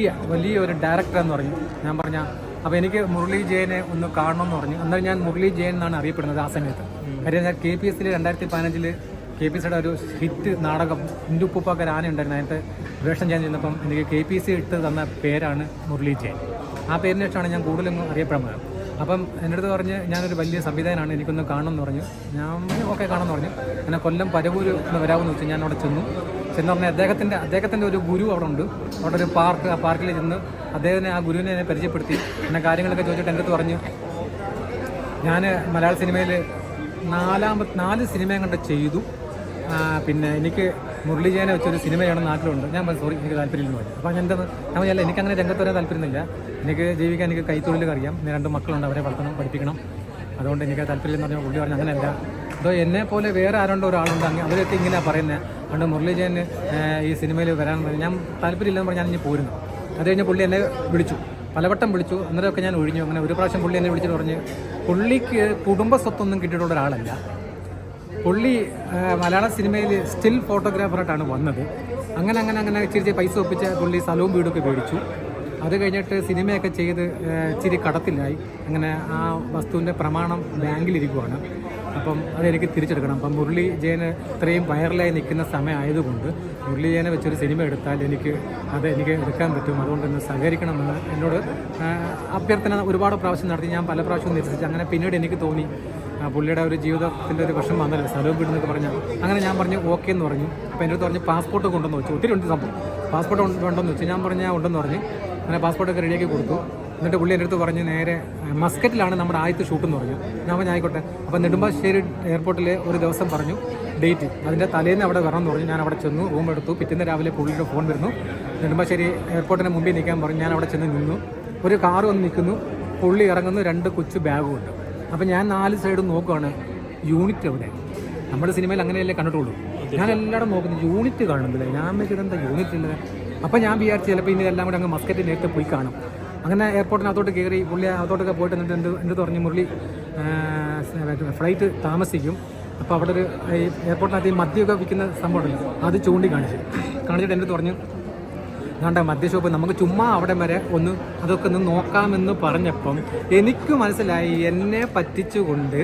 വലിയ വലിയ ഒരു ഡയറക്ടർ എന്ന് പറഞ്ഞു. ഞാൻ പറഞ്ഞ അപ്പോൾ എനിക്ക് മുരളി ജയനെ ഒന്ന് കാണണം എന്ന് പറഞ്ഞു. എന്നാൽ ഞാൻ മുരളി ജയൻ എന്നാണ് അറിയപ്പെടുന്നത് ആ സമയത്ത്. കാര്യം ഞാൻ കെ പി എസ് സിയിൽ രണ്ടായിരത്തി പതിനഞ്ചിൽ കെ പി സിയുടെ ഒരു ഹിറ്റ് നാടകം ഇന്ദുപ്പൂപ്പാക്കർ ആന ഉണ്ടായിരുന്നു. അതിനകത്ത് വേഷം ചെയ്യാൻ ചെന്നപ്പം എനിക്ക് കെ പി സി ഇട്ട് തന്ന പേരാണ് മുരളി ജയൻ. ആ പേരിന് ശേഷമാണ് ഞാൻ കൂടുതലും അറിയപ്പെടുന്നത് അപ്പം എന്റെ അടുത്ത് പറഞ്ഞ് ഞാനൊരു വലിയ സംവിധാനമാണ് എനിക്കൊന്ന് കാണണം എന്ന് പറഞ്ഞു. ഞാൻ ഓക്കെ കാണാമെന്ന് പറഞ്ഞു. അങ്ങനെ കൊല്ലം പരവൂര് ഒന്ന് വരാമെന്ന് വെച്ച് ഞാൻ അവിടെ ചെന്നു. ചെന്ന് പറഞ്ഞാൽ അദ്ദേഹത്തിന്റെ അദ്ദേഹത്തിന്റെ ഒരു ഗുരു അവിടെ ഉണ്ട്. അവിടെ ഒരു പാർക്ക് ആ പാർക്കിൽ ചെന്ന് അദ്ദേഹത്തിനെ ആ ഗുരുവിനെ എന്നെ പരിചയപ്പെടുത്തി. എന്നെ കാര്യങ്ങളൊക്കെ ചോദിച്ചിട്ട് എന്റെ അടുത്ത് പറഞ്ഞു ഞാൻ മലയാള സിനിമയിൽ നാലാമത് നാല് സിനിമയും കണ്ട് ചെയ്തു. പിന്നെ എനിക്ക് മുരളി ജയനെ വെച്ചൊരു സിനിമയാണ് നാട്ടിലുണ്ട് ഞാൻ സോറി എനിക്ക് താല്പര്യമില്ല പറഞ്ഞു. അപ്പോൾ എന്താ ഞാൻ അല്ല എനിക്ക് അങ്ങനെ രംഗത്ത് വരാൻ താല്പര്യമൊന്നുമില്ല എനിക്ക് ജീവിക്കാൻ എനിക്ക് കൈത്തൊഴിൽ അറിയാം. രണ്ട് മക്കളുണ്ട് അവരെ വളർത്തണം പഠിപ്പിക്കണം. അതുകൊണ്ട് എനിക്ക് താല്പര്യം എന്ന് പറഞ്ഞാൽ പുള്ളി പറഞ്ഞു അങ്ങനെയല്ല. അതോ എന്നെ പോലെ വേറെ ആരുണ്ടോ ഒരാളുണ്ട് അങ്ങനെ അവരൊക്കെ ഇങ്ങനെയാണ് പറയുന്നത് അതുകൊണ്ട് മുരളി ജയന് ഈ സിനിമയിൽ വരാൻ പറഞ്ഞു. ഞാൻ താല്പര്യമില്ലെന്ന് പറഞ്ഞാൽ ഞാൻ ഇനി പോരുന്നു. അത് കഴിഞ്ഞ് പുള്ളി എന്നെ വിളിച്ചു. പലവട്ടം വിളിച്ചു. അന്നേരമൊക്കെ ഞാൻ ഒഴിഞ്ഞു. അങ്ങനെ ഒരു പ്രാവശ്യം പുള്ളി എന്നെ വിളിച്ചിട്ട് പറഞ്ഞ് പുള്ളിക്ക് കുടുംബ സ്വത്തൊന്നും കിട്ടിയിട്ടുള്ള ഒരാളല്ല. പുള്ളി മലയാള സിനിമയിൽ സ്റ്റിൽ ഫോട്ടോഗ്രാഫറായിട്ടാണ് വന്നത്. അങ്ങനെ അങ്ങനെ അങ്ങനെ ഇച്ചിരി പൈസ ഒപ്പിച്ച് പുള്ളി സ്ഥലവും വീടൊക്കെ മേടിച്ചു. അത് കഴിഞ്ഞിട്ട് സിനിമയൊക്കെ ചെയ്ത് ഇച്ചിരി കടത്തിലായി. അങ്ങനെ ആ വസ്തുവിന്റെ പ്രമാണം ബാങ്കിലിരിക്കുവാണ്. അപ്പം അതെനിക്ക് തിരിച്ചെടുക്കണം. അപ്പം മുരളി ജയന് ഇത്രയും വൈറലായി നിൽക്കുന്ന സമയമായതുകൊണ്ട് മുരളി ജയനെ വെച്ചൊരു സിനിമ എടുത്താൽ എനിക്ക് അത് എനിക്ക് എടുക്കാൻ പറ്റും. അതുകൊണ്ട് ഒന്ന് സഹകരിക്കണമെന്ന് എന്നോട് അഭ്യർത്ഥന ഒരുപാട് പ്രാവശ്യം നടത്തി. ഞാൻ പല പ്രാവശ്യവും നിരസിച്ചു. അങ്ങനെ പിന്നീട് എനിക്ക് തോന്നി പുള്ളിയുടെ ഒരു ജീവിതത്തിന്റെ ഒരു പ്രശ്നം വന്നല്ലോ? സ്ഥലവും വീടെന്നൊക്കെ പറഞ്ഞാൽ അങ്ങനെ ഞാൻ പറഞ്ഞു ഓക്കെ എന്ന് പറഞ്ഞു. അപ്പോൾ എന്റെ അടുത്ത് പറഞ്ഞ് പാസ്പോർട്ട് കൊണ്ടെന്ന് വെച്ചു. ഒത്തിരി ഉണ്ട് സംഭവം. പാസ്പോർട്ട് ഉണ്ടെന്ന് വെച്ചു. ഞാൻ പറഞ്ഞാൽ ഉണ്ടെന്ന് പറഞ്ഞ്. അങ്ങനെ പാസ്പോർട്ടൊക്കെ റെഡിയാക്കി കൊടുത്തു. എന്നിട്ട് പുള്ളി എന്റെ അടുത്ത് പറഞ്ഞ് നേരെ മസ്കറ്റിലാണ് നമ്മുടെ ആദ്യത്തെ ഷൂട്ട് എന്ന് പറഞ്ഞു. ഞാൻ പറഞ്ഞു ആയിക്കോട്ടെ. അപ്പോൾ നെടുമ്പാശ്ശേരി എയർപോർട്ടിൽ ഒരു ദിവസം പറഞ്ഞു ഡേറ്റ് അതിന്റെ തലേന്ന് അവിടെ വരണം എന്ന് പറഞ്ഞു. ഞാൻ അവിടെ ചെന്നു റൂം എടുത്തു. പിറ്റേന്ന് രാവിലെ പുള്ളിയുടെ ഫോൺ വരുന്നു. നെടുമ്പാശ്ശേരി എയർപോർട്ടിന് മുമ്പിൽ നിൽക്കാൻ പറഞ്ഞു. ഞാൻ അവിടെ ചെന്ന് നിന്നു. ഒരു കാർ വന്ന് നിൽക്കുന്നു. പുള്ളി ഇറങ്ങുന്നു രണ്ട് കൊച്ചു ബാഗും ഉണ്ട്. അപ്പം ഞാൻ നാല് സൈഡും നോക്കുകയാണ് യൂണിറ്റ് എവിടെ? നമ്മുടെ സിനിമയിൽ അങ്ങനെയല്ലേ കണ്ടിട്ടുള്ളൂ. ഞാൻ എല്ലായിടും നോക്കുന്നു. യൂണിറ്റ് കാണുന്നില്ല. ഞാൻ വെച്ചിട്ട് എന്താ യൂണിറ്റ് ഉള്ളത്? അപ്പം ഞാൻ വിചാരിച്ചു ചിലപ്പോൾ ഇനി എല്ലാം കൂടെ അങ്ങ് മസ്കറ്റ് നേരത്തെ പോയി കാണും. അങ്ങനെ എയർപോർട്ടിനകത്തോട്ട് കയറി പുള്ളി അകത്തോട്ടൊക്കെ പോയിട്ട് എന്നിട്ട് എന്ത് എന്ത് പറഞ്ഞു മുരളി ഫ്ലൈറ്റ് താമസിക്കും. അപ്പോൾ അവിടെ ഒരു ഈ എയർപോർട്ടിനകത്ത് ഈ മദ്യമൊക്കെ വിൽക്കുന്ന സംഭവം ഉണ്ടല്ലോ. അത് ചൂണ്ടി കാണിച്ചു കാണിച്ചിട്ട് എന്റെ പറഞ്ഞു മദ്യ മദ്യഷോപ്പ് നമുക്ക് ചുമ്മാ അവിടെ വരെ ഒന്ന് അതൊക്കെ ഒന്ന് നോക്കാമെന്ന് പറഞ്ഞപ്പം എനിക്ക് മനസ്സിലായി എന്നെ പറ്റിച്ചുകൊണ്ട്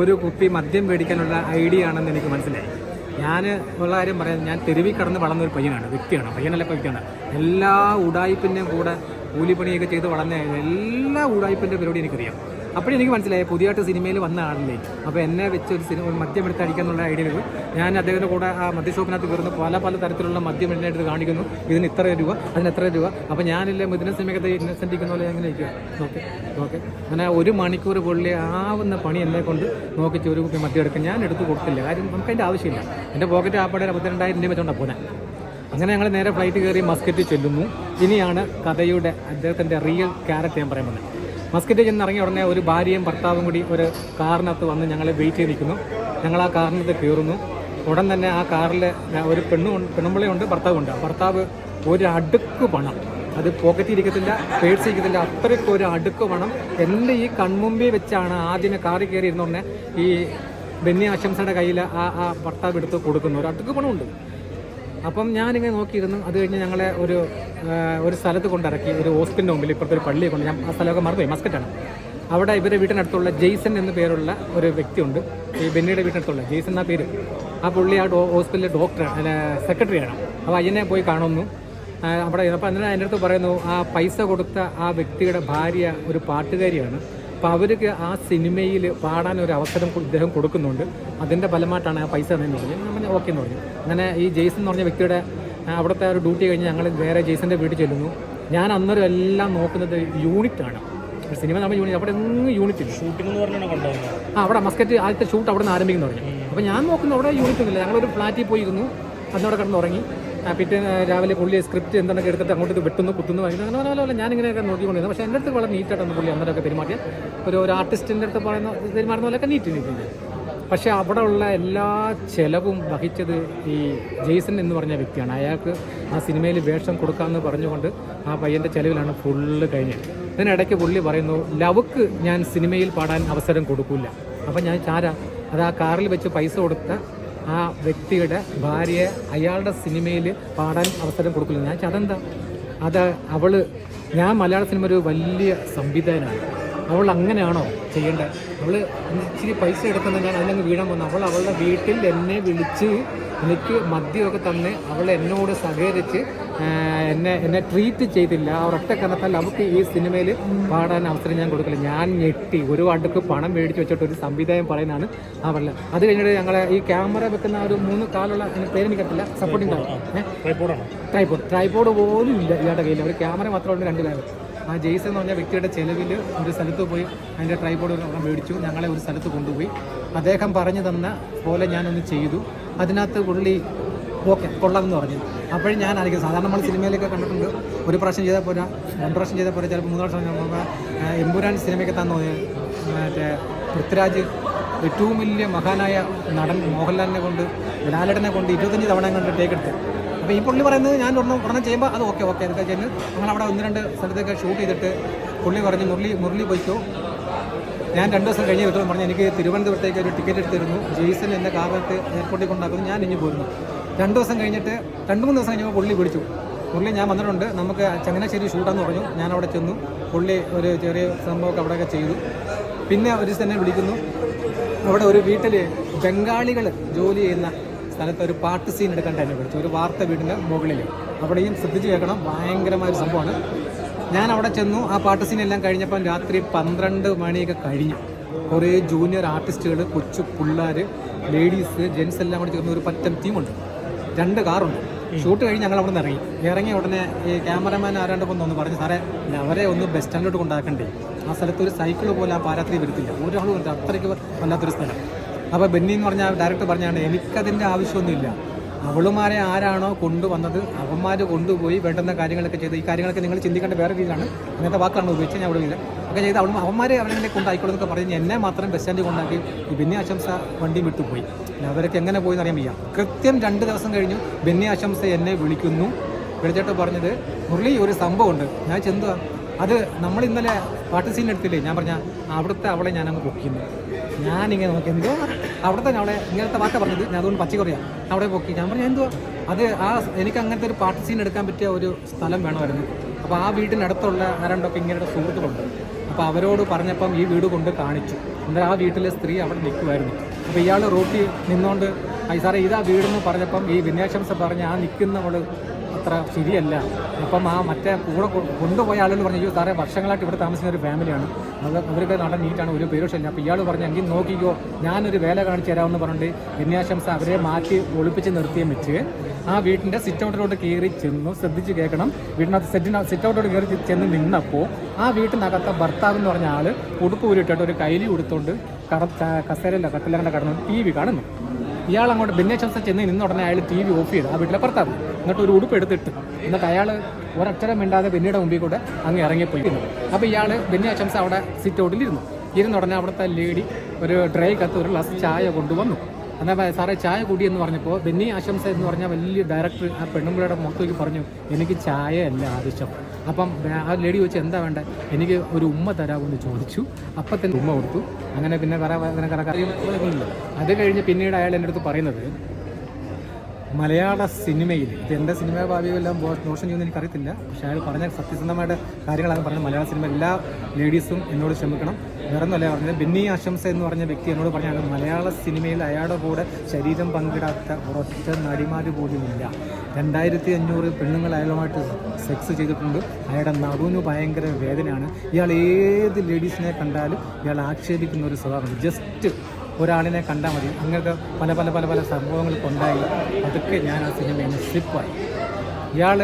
ഒരു കുപ്പി മദ്യം മേടിക്കാനുള്ള ഐഡിയ ആണെന്ന് എനിക്ക് മനസ്സിലായി. ഞാൻ ഉള്ള കാര്യം പറയാം. ഞാൻ തെരുവിൽ കടന്ന് വളർന്ന ഒരു പയ്യനാണ് വ്യക്തിയാണ്. പയ്യനല്ല വ്യക്തിയാണ്. എല്ലാ ഉടായ്പിന്റെയും കൂടെ കൂലിപ്പണിയൊക്കെ ചെയ്ത് വളർന്ന എല്ലാ ഊടായ്പന്റെ പരിപാടി എനിക്കറിയാം. അപ്പോഴും എനിക്ക് മനസ്സിലായി പുതിയതായിട്ട് സിനിമയിൽ വന്ന ആളില്ലേ? അപ്പോൾ എന്നെ വെച്ച് ഒരു സിനിമ മദ്യം എടുത്ത് ഐഡിയ വരും ഞാൻ അദ്ദേഹത്തിന്റെ കൂടെ ആ മദ്യഷോപ്പിനകത്ത് കയറുന്ന പല പല തരത്തിലുള്ള മദ്യം എടുത്ത് കാണിക്കുന്നു. ഇതിന് ഇത്ര രൂപ അതിന് എത്ര രൂപ. അപ്പോൾ ഞാനില്ലേ മിഥുന സിനിമയ്ക്കകത്ത് ഇന്നസെന്റ് ഇരിക്കുന്ന പോലെ അങ്ങനെ ഇരിക്കുക ഓക്കെ ഓക്കെ അങ്ങനെ ഒരു മണിക്കൂർ പുള്ളി ആവുന്ന പണി എന്നെ കൊണ്ട് നോക്കി ഒരു കുപ്പി മദ്യം എടുക്കും ഞാൻ എടുത്ത് കൊടുത്തില്ല. കാര്യം നമുക്ക് അതിന്റെ ആവശ്യമില്ല. എന്റെ പോക്കറ്റ് ആപ്പാടെ അറുപത്തിരണ്ടായിരം രൂപ വെച്ചോണ്ടാണ് പോകാൻ അങ്ങനെ ഞങ്ങൾ നേരെ ഫ്ലൈറ്റ് കയറി മസ്കറ്റ് ചെല്ലുന്നു. ഇനിയാണ് കഥയുടെ അദ്ദേഹത്തിന്റെ റിയൽ ക്യാരക്ടർ ഞാൻ പറയാൻ പോകുന്നത്. മസ്കറ്റ് ചെന്ന് ഇറങ്ങിയ ഉടനെ ഒരു ഭാര്യയും ഭർത്താവും കൂടി ഒരു കാറിനകത്ത് വന്ന് ഞങ്ങളെ വെയിറ്റ് ചെയ്ത് നിൽക്കുന്നു. ഞങ്ങൾ ആ കാറിനകത്ത് കയറുന്നു. ഉടൻ തന്നെ ആ കാറിൽ ഒരു പെണ്ണും പെണ്ണുമ്പിളയുണ്ട് ഭർത്താവുണ്ട് ഭർത്താവ് ഒരു അടുക്ക് പണം. അത് പോക്കറ്റിൽ ഇരിക്കത്തില്ല പേഴ്സ് ഇരിക്കത്തില്ല. ഒരു അടുക്ക് പണം. എന്റെ ഈ കൺമുമ്പിൽ വെച്ചാണ് ആദ്യമേ കാറിൽ കയറി ഇരുന്ന ഉടനെ ഈ ബെന്നി ആശംസയുടെ കയ്യിൽ ആ ആ ഭർത്താവ് എടുത്ത് കൊടുക്കുന്നു ഒരു അടുക്ക് പണമുണ്ട്. അപ്പം ഞാനിങ്ങനെ നോക്കിയിരുന്നു. അത് കഴിഞ്ഞ് ഞങ്ങളെ ഒരു ഒരു സ്ഥലത്ത് കൊണ്ടിറക്കി. ഒരു ഹോസ്പിറ്റലിന്റെ മുമ്പിൽ ഇപ്പുറത്തെ ഒരു പള്ളിയെ കൊണ്ട് ഞാൻ ആ സ്ഥലമൊക്കെ മറന്നുപോയി. മസ്കറ്റാണ്. അവിടെ ഇവരുടെ വീട്ടിനടുത്തുള്ള ജെയ്സൺ എന്ന പേരുള്ള ഒരു വ്യക്തിയുണ്ട്. ഈ ബെന്നിയുടെ വീട്ടിനടുത്തുള്ള ജെയ്സൺ എന്ന പേര്. ആ പുള്ളി ആ ഹോസ്പിറ്റലിലെ ഡോക്ടർ അല്ല സെക്രട്ടറിയാണ്. അപ്പോൾ അയ്യനെ പോയി കാണുന്നു. അവിടെ അപ്പോൾ അതിനെ അതിന്റെ അടുത്ത് പറയുന്നു ആ പൈസ കൊടുത്ത ആ വ്യക്തിയുടെ ഭാര്യ ഒരു പാട്ടുകാരിയാണ്. അപ്പോൾ അവർക്ക് ആ സിനിമയിൽ പാടാൻ ഒരു അവസരം ഇദ്ദേഹം കൊടുക്കുന്നുണ്ട്. അതിന്റെ ഫലമായിട്ടാണ് ആ പൈസ എന്ന് പറഞ്ഞു. പറഞ്ഞു ഓക്കെ എന്ന് പറഞ്ഞു. അങ്ങനെ ഈ ജെയ്സൺ എന്ന് പറഞ്ഞ വ്യക്തിയുടെ അവിടുത്തെ ഒരു ഡ്യൂട്ടി കഴിഞ്ഞ് ഞങ്ങൾ വേറെ ജെയ്സന്റെ വീട്ടിൽ ചെല്ലുന്നു. ഞാൻ അന്നേരം എല്ലാം നോക്കുന്നത് യൂണിറ്റ് ആണ് സിനിമ നമ്മൾ യൂണിറ്റ്. അവിടെ എങ്ങും യൂണിറ്റ് ഇല്ല. ഷൂട്ടിംഗ് ആ അവിടെ മസ്കറ്റ് ആദ്യത്തെ ഷൂട്ട് അവിടെ നിന്ന് ആരംഭിക്കുന്നു പറഞ്ഞു. അപ്പോൾ ഞാൻ നോക്കുന്നു അവിടെ യൂണിറ്റ് ഒന്നുമില്ല. ഞങ്ങളൊരു ഫ്ലാറ്റിൽ പോയിരുന്നു. അന്നവിടെ കിടന്ന് ഉറങ്ങി ആ, പിറ്റേന്ന് രാവിലെ പുള്ളി സ്ക്രിപ്റ്റ് എന്തൊക്കെ എടുത്തിട്ട് അങ്ങോട്ട് വെട്ടുന്നു കുത്തുന്നു അങ്ങനെ അങ്ങനെ പോലെ അങ്ങനെ ഞാനിങ്ങനെയൊക്കെ നോക്കിക്കൊണ്ടിരുന്നു. പക്ഷേ എന്റെ അടുത്ത് വളരെ നീറ്റായിട്ടാണ് പുള്ളി അന്നേരമൊക്കെ പെരുമാറ്റിയത് ഒരു ഒരു ആർട്ടിസ്റ്റിന്റെ അടുത്ത് പറയുന്ന പെരുമാറുന്ന പോലെയൊക്കെ നീറ്റ് നീറ്റ് പക്ഷേ അവിടെ ഉള്ള എല്ലാ ചെലവും വഹിച്ചത് ഈ ജെയ്സൺ എന്ന് പറഞ്ഞ വ്യക്തിയാണ്. അയാൾക്ക് ആ സിനിമയിൽ വേഷം കൊടുക്കാമെന്ന് പറഞ്ഞുകൊണ്ട് ആ പയ്യന്റെ ചെലവിലാണ് ഫുള്ള് കഴിഞ്ഞത്. അതിനിടയ്ക്ക് പുള്ളി പറയുന്നു ലവക്ക് ഞാൻ സിനിമയിൽ പാടാൻ അവസരം കൊടുക്കില്ല അപ്പം ഞാൻ ചാര അത് ആ കാറിൽ വെച്ച് പൈസ കൊടുത്ത ആ വ്യക്തിയുടെ ഭാര്യയെ അയാളുടെ സിനിമയിൽ പാടാൻ അവസരം കൊടുക്കില്ല ഞാൻ അതെന്താ അത് അവൾ ഞാൻ മലയാള സിനിമ ഒരു വലിയ സംവിധായനാണ് അവൾ അങ്ങനെയാണോ ചെയ്യേണ്ടത്? അവൾ ഇച്ചിരി പൈസ എടുക്കുന്ന ഞാൻ അതിനങ്ങ് വീടാൻ പോകുന്നു അവൾ അവളുടെ വീട്ടിൽ എന്നെ വിളിച്ച് എനിക്ക് മദ്യമൊക്കെ തന്ന് അവൾ എന്നോട് സഹകരിച്ച് എന്നെ എന്നെ ട്രീറ്റ് ചെയ്തില്ല. ആ ഒരൊറ്റ കാരണത്താൽ അവർക്ക് ഈ സിനിമയിൽ പാടാൻ അവസരം ഞാൻ കൊടുക്കില്ല. ഞാൻ ഞെട്ടി. ഒരു അടുക്ക് പണം മേടിച്ച് വെച്ചിട്ട് ഒരു സംവിധായം പറയുന്നതാണ് അവൾ അത് കഴിഞ്ഞിട്ട് ഞങ്ങളെ ഈ ക്യാമറ വെക്കുന്ന ഒരു മൂന്ന് കാലുള്ള അതിന് സപ്പോർട്ടിങ് സപ്പോർട്ടിംഗ് ട്രൈപോഡ് ട്രൈപോഡ് പോലും ഇല്ല ഇയാളുടെ കയ്യിൽ ഒരു ക്യാമറ മാത്രമുണ്ട് രണ്ട് കാര്യം ആ ജെയ്സ് എന്ന് പറഞ്ഞ വ്യക്തിയുടെ ചെലവിൽ ഒരു സ്ഥലത്ത് പോയി അതിന്റെ ട്രൈപോഡ് ഒരെണ്ണം മേടിച്ചു. ഞങ്ങളെ ഒരു സ്ഥലത്ത് കൊണ്ടുപോയി. അദ്ദേഹം പറഞ്ഞു തന്ന പോലെ ഞാനൊന്ന് ചെയ്തു. അതിനകത്ത് പുള്ളി ഓക്കെ കൊള്ളാം എന്ന് പറഞ്ഞു. അപ്പോഴും ഞാൻ ആയിരിക്കും സാധാരണ നമ്മൾ സിനിമയിലൊക്കെ കണ്ടിട്ടുണ്ട്. ഒരു പ്രാവശ്യം ചെയ്താൽ പോരാ രണ്ട് പ്രാവശ്യം ചെയ്താൽ പോരാ. ചിലപ്പോൾ മൂന്ന് പ്രാവശ്യം നമുക്ക് എമ്പുരാൻ സിനിമയൊക്കെ തന്നു മറ്റേ പൃഥ്വിരാജ് ഏറ്റവും വലിയ മഹാനായ നടൻ മോഹൻലാലിനെ കൊണ്ട് ലാലേട്ടനെ കൊണ്ട് ഇരുപത്തഞ്ച് തവണ കണ്ട് ടേക്ക് എടുത്തു. അപ്പോൾ ഈ പുള്ളി പറയുന്നത് ഞാൻ ഒരെണ്ണം ഒരെണ്ണം ചെയ്യുമ്പോൾ അത് ഓക്കെ ഓക്കെ അതൊക്കെ നമ്മൾ ഞങ്ങളവിടെ ഒന്ന് രണ്ട് സ്ഥലത്തൊക്കെ ഷൂട്ട് ചെയ്തിട്ട് പുള്ളി പറഞ്ഞ് മുരളി മുരളി പോയിക്കോ. ഞാൻ രണ്ട് ദിവസം കഴിഞ്ഞ് വിട്ടു പറഞ്ഞു. എനിക്ക് തിരുവനന്തപുരത്തേക്ക് ഒരു ടിക്കറ്റ് എടുത്തിരുന്നു. ജെയ്സൺ എന്റെ കാറിനകത്ത് എയർപോർട്ടിൽ കൊണ്ടാക്കുന്നു ഞാൻ ഇനി പോരുന്നു. രണ്ട് ദിവസം കഴിഞ്ഞിട്ട് രണ്ട് മൂന്ന് ദിവസം കഴിഞ്ഞപ്പോൾ പുള്ളി പിടിച്ചു. പുള്ളി ഞാൻ വന്നിട്ടുണ്ട്. നമുക്ക് ചങ്ങനാശ്ശേരി ഷൂട്ടാന്ന് പറഞ്ഞു. ഞാൻ അവിടെ ചെന്നു. പുള്ളി ഒരു ചെറിയ സംഭവമൊക്കെ അവിടെയൊക്കെ ചെയ്തു. പിന്നെ ഒരു തന്നെ വിളിക്കുന്നു. അവിടെ ഒരു വീട്ടിൽ ബംഗാളികൾ ജോലി ചെയ്യുന്ന സ്ഥലത്ത് ഒരു പാട്ട് സീൻ എടുക്കാൻ തന്നെ വിളിച്ചു ഒരു വാർത്ത വീടിന്റെ മുകളിൽ അവിടെയും ശ്രദ്ധിച്ച് കേൾക്കണം. ഭയങ്കരമായ ഒരു സംഭവമാണ്. ഞാൻ അവിടെ ചെന്നു. ആ പാട്ട് സീൻ എല്ലാം കഴിഞ്ഞപ്പം രാത്രി പന്ത്രണ്ട് മണിയൊക്കെ കഴിഞ്ഞു. കുറേ ജൂനിയർ ആർട്ടിസ്റ്റുകൾ കൊച്ചു പിള്ളേർ ലേഡീസ് ജെൻസ് എല്ലാം കൂടി ചേർന്ന് ഒരു പറ്റം ടീമുണ്ട് രണ്ട് കാറുണ്ട്. ഷൂട്ട് കഴിഞ്ഞ് ഞങ്ങൾ അവിടെ നിന്ന് ഇറങ്ങി. ഇറങ്ങിയ ഉടനെ ഈ ക്യാമറമാൻ ആരാണ്ട് ഒന്ന് പറഞ്ഞു സാറേ അവരെ ഒന്ന് ബസ് സ്റ്റാൻഡിലോട്ട് കൊണ്ടാക്കണ്ടേ ആ സ്ഥലത്ത് ഒരു സൈക്കിൾ പോലെ ആ പാരാത്രി വരുത്തില്ല. ഒരാളും വരത്തില്ല അത്രയ്ക്ക് വല്ലാത്തൊരു സ്ഥലം. അപ്പോൾ ബെന്നി എന്ന് പറഞ്ഞാൽ ഡയറക്ടർ പറഞ്ഞാണ് എനിക്കതിന്റെ ആവശ്യമൊന്നുമില്ല. അവളുമാരെ ആരാണോ കൊണ്ടുവന്നത് അവന്മാർ കൊണ്ടുപോയി വേണ്ടുന്ന കാര്യങ്ങളൊക്കെ ചെയ്ത് ഈ കാര്യങ്ങളൊക്കെ നിങ്ങൾ ചിന്തിക്കേണ്ട വേറെ രീതിയിലാണ് അങ്ങനത്തെ വാക്കാണ് ഉപയോഗിച്ചത് ഞാൻ അവിടെ ഇല്ല. ഒക്കെ ചെയ്ത് അവളും അവന്മാരെ അവരെ കൊണ്ടായിക്കോളൂ എന്നൊക്കെ പറഞ്ഞ് എന്നെ മാത്രം ബസ് സ്റ്റാൻഡിൽ കൊണ്ടാക്കി ബെന്നി ആശംസ വണ്ടി വിട്ടുപോയി അവരൊക്കെ എങ്ങനെ പോയി എന്ന് എന്നറിയാൻ വയ്യ. കൃത്യം രണ്ട് ദിവസം കഴിഞ്ഞു ബെന്നി ആശംസ എന്നെ വിളിക്കുന്നു. വിളിച്ചിട്ട് പറഞ്ഞത് മുരളി ഒരു സംഭവമുണ്ട്. ഞാൻ ചെന്തുവാ അത് നമ്മൾ ഇന്നലെ പാട്ട് സീൻ എടുത്തില്ലേ? ഞാൻ പറഞ്ഞ അവിടുത്തെ അവളെ ഞാൻ അങ്ങ് പൊക്കിക്കുന്നു. ഞാനിങ്ങനെ നോക്കി എന്തോ അവിടുത്തെ അവളെ ഇങ്ങനത്തെ വാക്ക പറഞ്ഞത്. ഞാൻ അതുകൊണ്ട് പച്ചക്കറിയാണ് അവിടെ പൊക്കി. ഞാൻ പറഞ്ഞു എന്തുവാ? അത് ആ എനിക്ക് അങ്ങനത്തെ ഒരു പാട്ട് സീൻ എടുക്കാൻ പറ്റിയ ഒരു സ്ഥലം വേണമായിരുന്നു. അപ്പോൾ ആ വീട്ടിനടുത്തുള്ള ആരണ്ടൊക്കെ ഇങ്ങനെ സുഹൃത്തുക്കളുണ്ട് അപ്പോൾ അവരോട് പറഞ്ഞപ്പം ഈ വീട് കൊണ്ട് കാണിച്ചു. എന്നാൽ ആ വീട്ടിലെ സ്ത്രീ അവിടെ നിൽക്കുമായിരുന്നു അപ്പോൾ ഇയാൾ റോട്ടി നിന്നുകൊണ്ട് "ഐ സാറേ ഇതാ വീടെന്ന് പറഞ്ഞപ്പം ഈ വിന്യാശംസ പറഞ്ഞ് ആ നിൽക്കുന്നവൾ അത്ര ശരിയല്ല. അപ്പം ആ മറ്റേ കൂടെ കൊണ്ടുപോയ ആളുകൾ പറഞ്ഞു അയ്യോ സാറേ വർഷങ്ങളായിട്ട് ഇവിടെ താമസിക്കുന്ന ഒരു ഫാമിലിയാണ്. അത് അവരുടെ നടൻ നീറ്റാണ് ഒരു പേരുഷല്ല അപ്പോൾ ഇയാൾ പറഞ്ഞു എങ്കിൽ നോക്കിക്കോ ഞാനൊരു വേല കാണിച്ചു തരാമെന്ന് പറഞ്ഞിട്ട് വിന്യാശംസ അവരെ മാറ്റി ഒളിപ്പിച്ച് നിർത്തിയും വെച്ച് ആ വീട്ടിന്റെ സിറ്റ് ഔട്ടിലോട്ട് കയറി ചെന്നു. ശ്രദ്ധിച്ച് കേൾക്കണം. വീടിനകത്ത് സെറ്റിന് സിറ്റ് ഔട്ടിലോട്ട് കയറി ചെന്ന് നിന്നപ്പോൾ ആ വീട്ടിനകത്ത ഭർത്താവ് എന്ന് പറഞ്ഞ ആൾ ഉടുപ്പ് ഊരിട്ടിട്ട് ഒരു കൈലി ഉടുത്തോണ്ട് കട കസേരയില്ല കണ്ട കടന്നു ടി വി കാണുന്നു. ഇയാൾ അങ്ങോട്ട് ഭിന്നശംസ ചെന്ന് നിന്ന ഉടനെ അയാൾ ടി വി ഓഫ് ചെയ്തു ആ വീട്ടിലെ ഭർത്താവ്. എന്നിട്ട് ഒരു ഉടുപ്പ് എടുത്തിട്ട് എന്നിട്ട് അയാൾ ഒരക്ഷരം മിണ്ടാതെ ബെന്നിയുടെ മുമ്പിൽ കൂടെ അങ്ങ് ഇറങ്ങിപ്പോയി. അപ്പോൾ ഇയാൾ ബെന്നിയാശംസ അവിടെ സിറ്റ് ഔട്ടിലിരുന്നു ഇരുന്ന്. ഉടനെ അവിടുത്തെ ലേഡി ഒരു ഡ്രൈ കത്ത് ഒരു ഗ്ലാസ് ചായ കൊണ്ടുവന്നു. എന്നാൽ സാറേ ചായ കൂടി എന്ന് പറഞ്ഞപ്പോൾ ബെന്നി ആശംസ എന്ന് പറഞ്ഞ വലിയ ഡയറക്ടർ ആ പെണ്ണുമ്പിളയുടെ മുഖത്തേക്ക് പറഞ്ഞു എനിക്ക് ചായ അല്ല ആവശ്യം അപ്പം ആ ലേഡി ചോദിച്ചു എന്താ വേണ്ട എനിക്ക് ഒരു ഉമ്മ തരാമെന്ന് ചോദിച്ചു അപ്പം തന്നെ ഉമ്മ കൊടുത്തു അങ്ങനെ പിന്നെ വേറെ അങ്ങനെ കറ അത് കഴിഞ്ഞ് പിന്നീട് അയാൾ എന്റെ അടുത്ത് പറയുന്നത് മലയാള സിനിമയിൽ ഇത് എന്റെ സിനിമ ഭാവിയെല്ലാം ദോഷം ചെയ്യുമെന്ന് എനിക്കറിയത്തില്ല. പക്ഷേ അയാൾ പറഞ്ഞ സത്യസന്ധമായിട്ട് കാര്യങ്ങളാണ് പറഞ്ഞത്. മലയാള സിനിമ എല്ലാ ലേഡീസും എന്നോട് ക്ഷമിക്കണം. വേറെ ഒന്നുമല്ല പറഞ്ഞത് ബെന്നി ആശംസ എന്ന് പറഞ്ഞ വ്യക്തി എന്നോട് പറഞ്ഞാണ് മലയാള സിനിമയിൽ അയാളുടെ കൂടെ ശരീരം പങ്കിടാത്ത ഒരൊറ്റ നടിമാർ പോലുമില്ല. രണ്ടായിരത്തി അഞ്ഞൂറ് പെണ്ണുങ്ങൾ അയാളുമായിട്ട് സെക്സ് ചെയ്തിട്ടുണ്ട്. അയാളുടെ നടുവിന് ഭയങ്കര വേദനയാണ്. ഇയാൾ ഏത് ലേഡീസിനെ കണ്ടാലും ഇയാൾ ആക്ഷേപിക്കുന്ന ഒരു സ്വഭാവമാണ്. ജസ്റ്റ് ഒരാളിനെ കണ്ടാൽ മതി. അങ്ങനത്തെ പല പല പല പല സംഭവങ്ങൾ ഉണ്ടായി അതൊക്കെ ഞാൻ ആ സിനിമയിൽ സ്ലിപ്പായി. ഇയാൾ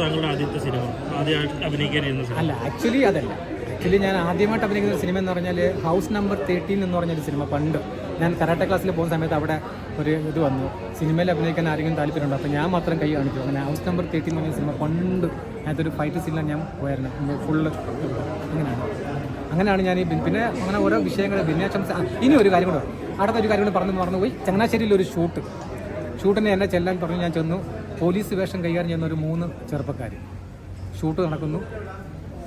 താങ്കളുടെ ആദ്യത്തെ സിനിമ. ആദ്യമായിട്ട് അല്ല ആക്ച്വലി അതല്ല. ആക്ച്വലി ഞാൻ ആദ്യമായിട്ട് അഭിനയിക്കുന്ന സിനിമ എന്ന് പറഞ്ഞാൽ ഹൗസ് നമ്പർ തേർട്ടീൻ എന്ന് പറഞ്ഞൊരു സിനിമ പണ്ട്. ഞാൻ കരാട്ടെ ക്ലാസ്സിൽ പോകുന്ന സമയത്ത് അവിടെ ഒരു ഇത് വന്നു. സിനിമയിൽ അഭിനയിക്കാൻ ആരെങ്കിലും താല്പര്യമുണ്ടോ? അപ്പോൾ ഞാൻ മാത്രം കൈ കാണിച്ചു. അങ്ങനെ ഹൗസ് നമ്പർ തേർട്ടി എന്ന് സിനിമ പണ്ട് അതിനകത്തൊരു ഫൈറ്റ് സീനിലാണ് ഞാൻ പോയായിരുന്നു ഫുള്ള് അങ്ങനെയാണ് അങ്ങനെയാണ് ഞാൻ ഈ പിന്നെ അങ്ങനെ ഓരോ വിഷയങ്ങൾ ആ, ഇനി ഒരു കാര്യം കൂടെ. അടുത്ത ഒരു കാര്യം കൂടെ പറഞ്ഞു മറന്നുപോയി ചങ്ങനാശ്ശേരിയിൽ ഒരു ഷൂട്ട് ഷൂട്ടിന് എന്നെ ചെല്ലാൻ പറഞ്ഞു ഞാൻ ചെന്നു. പോലീസ് വേഷം കൈകാര്യം ചെയ്യുന്ന ഒരു മൂന്ന് ചെറുപ്പക്കാർ ഷൂട്ട് നടക്കുന്നു.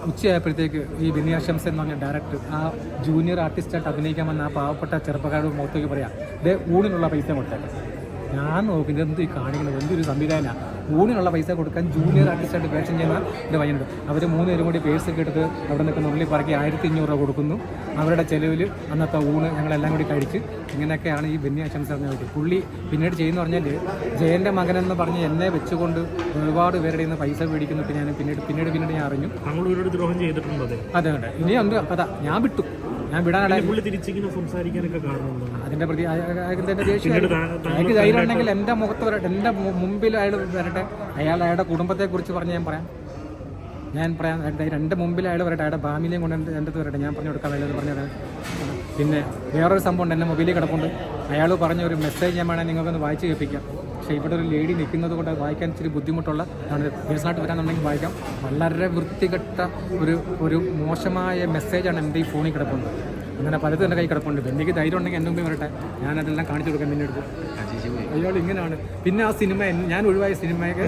ഉച്ചയായപ്പോഴത്തേക്ക് ഈ വിനയാശംസ എന്ന് പറഞ്ഞ ഡയറക്ടർ ആ ജൂനിയർ ആർട്ടിസ്റ്റായിട്ട് അഭിനയിക്കാൻ വന്ന ആ പാവപ്പെട്ട ചെറുപ്പക്കാരുടെ മുഖത്തേക്ക് പറയാം. ഇതേ ഊണിനുള്ള പൈസ കൊടുത്തേക്കാം. ഞാൻ നോക്കുന്നത് എന്ത് കാണിക്കുന്നത്? എന്തൊരു സംവിധാനമാണ് ഊണിനുള്ള പൈസ കൊടുക്കാൻ ജൂനിയർ ആർട്ടിസ്റ്റായിട്ട് വേഷം ചെയ്യുന്ന ഒരു പയ്യനുണ്ട്. അവർ മൂന്ന് പേരും കൂടി പേഴ്സൊക്കെ എടുത്ത് അവിടെ നിൽക്കുന്ന ഉള്ളി പറക്കി ആയിരത്തി അഞ്ഞൂറ് രൂപ കൊടുക്കുന്നു. അവരുടെ ചെലവിൽ അന്നത്തെ ഊണ് ഞങ്ങളെല്ലാം കൂടി കഴിച്ച് ഇങ്ങനെയൊക്കെയാണ് ഈ ബെന്നി ആശംസ പറഞ്ഞ പറ്റി പുള്ളി പിന്നീട് ചെയ്യുന്ന പറഞ്ഞാൽ ജയന്റെ മകനെന്ന് പറഞ്ഞ് എന്നെ വെച്ചുകൊണ്ട് ഒരുപാട് പേരുടെ നിന്ന് പൈസ മേടിക്കുന്നൊക്കെ ഞാൻ പിന്നീട് പിന്നീട് പിന്നീട് ഞാൻ അറിഞ്ഞു. ദ്രോഹം ചെയ്തിട്ടുണ്ട് അതെ? അതെ ഇനി ഉണ്ട് അതാ ഞാൻ വിട്ടു. ഞാൻ വിടാൻ അതിന്റെ പ്രതി അതിന്റെ ദേഷ്യം? എനിക്ക് ധൈര്യം ഉണ്ടെങ്കിൽ എന്റെ മുഖത്ത് വരട്ടെ എന്റെ മുമ്പിൽ അയാൾ വരട്ടെ. അയാൾ അയാളുടെ കുടുംബത്തെ കുറിച്ച് പറഞ്ഞ് ഞാൻ പറയാം. ഞാൻ പറയാം രണ്ട് എന്റെ മുമ്പിൽ അയാൾ വരട്ടെ അയാളുടെ ഫാമിലിയും കൊണ്ട് എന്റെ അടുത്ത് വരട്ടെ. ഞാൻ പറഞ്ഞു കൊടുക്കാൻ അയാൾ പറഞ്ഞു തരാം. പിന്നെ വേറൊരു സംഭവം ഉണ്ട് എന്റെ മൊബൈലിൽ കിടപ്പുണ്ട്. അയാൾ പറഞ്ഞ ഒരു മെസ്സേജ് ഞാൻ വേണമെങ്കിൽ നിങ്ങൾക്കൊന്ന് വായിച്ച് കേൾപ്പിക്കാം. പക്ഷേ ഇവിടെ ഒരു ലേഡി നിൽക്കുന്നത് കൊണ്ട് വായിക്കാൻ ഇച്ചിരി ബുദ്ധിമുട്ടുള്ള ആണ്. പേഴ്സണായിട്ട് വരാനുണ്ടെങ്കിൽ വായിക്കാം. വളരെ വൃത്തികെട്ട ഒരു ഒരു മോശമായ മെസ്സേജാണ് എന്റെ ഈ ഫോണിൽ കിടക്കുന്നത് അങ്ങനെ പലതും എന്റെ കൈ കിടപ്പുണ്ട്. എനിക്ക് ധൈര്യം ഉണ്ടെങ്കിൽ എന്റെ മുമ്പിൽ വരട്ടെ. ഞാനതെല്ലാം കാണിച്ചു കൊടുക്കാൻ നിന്നെ എടുക്കും അയാൾ ഇങ്ങനെയാണ് പിന്നെ ആ സിനിമ ഞാൻ ഒഴിവായ സിനിമയൊക്കെ